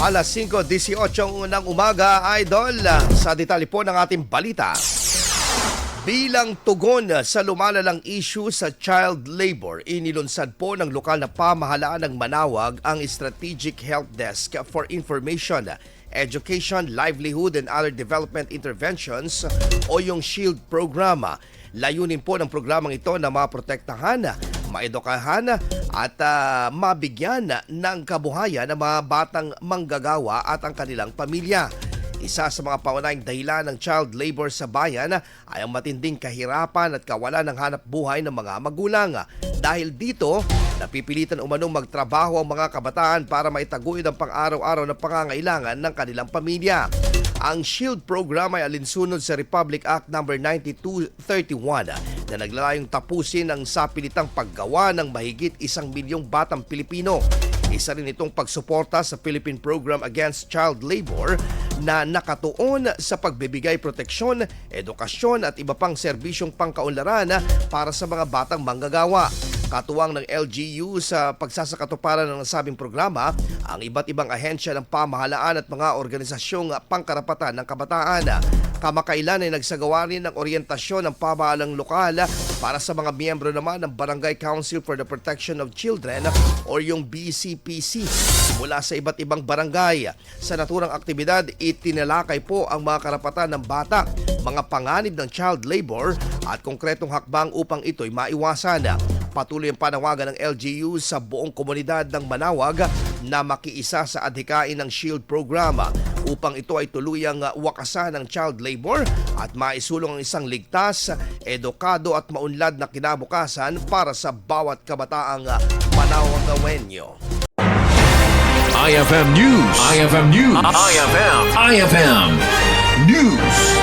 Alas 5.18 ng umaga, Idol. Sa detalye po ng ating balita. Bilang tugon sa lumalalang issue sa child labor, inilunsad po ng lokal na pamahalaan ng Manawag ang Strategic Help Desk for Information, Education, Livelihood and Other Development Interventions o yung SHIELD program. Layunin po ng programang ito na maprotektahan, maedukahan at ah, mabigyan ng kabuhayan ng mga batang manggagawa at ang kanilang pamilya. Isa sa mga paunahing dahilan ng child labor sa bayan ay ang matinding kahirapan at kawalan ng hanap buhay ng mga magulang. Dahil dito, napipilitan umanong magtrabaho ang mga kabataan para maitaguyod ang pang-araw-araw na pangangailangan ng kanilang pamilya. Ang SHIELD program ay alinsunod sa Republic Act No. 9231 na naglalayong tapusin ang sapilitang paggawa ng mahigit isang milyong batang Pilipino. Isa rin itong pagsuporta sa Philippine Program Against Child Labor na nakatuon sa pagbibigay proteksyon, edukasyon at iba pang serbisyong pangkaunlaran para sa mga batang manggagawa. Katuwang ng LGU sa pagsasakatuparan ng nasabing programa ang iba't ibang ahensya ng pamahalaan at mga organisasyong pangkarapatan ng kabataan. Kamakailan ay nagsagawa rin ng orientasyon ng pamahalang lokal para sa mga miyembro naman ng Barangay Council for the Protection of Children o yung BCPC mula sa iba't ibang barangay. Sa naturang aktibidad, itinalakay po ang mga karapatan ng bata, mga panganib ng child labor at konkretong hakbang upang ito'y maiwasan. Patuloy ang panawagan ng LGU sa buong komunidad ng Manawag na makiisa sa adhikain ng SHIELD program upang ito ay tuluyang wakasan ng child labor at maisulong ang isang ligtas, edukado at maunlad na kinabukasan para sa bawat kabataang Manawagawenyo. IFM News. IFM News. IFM. IFM News.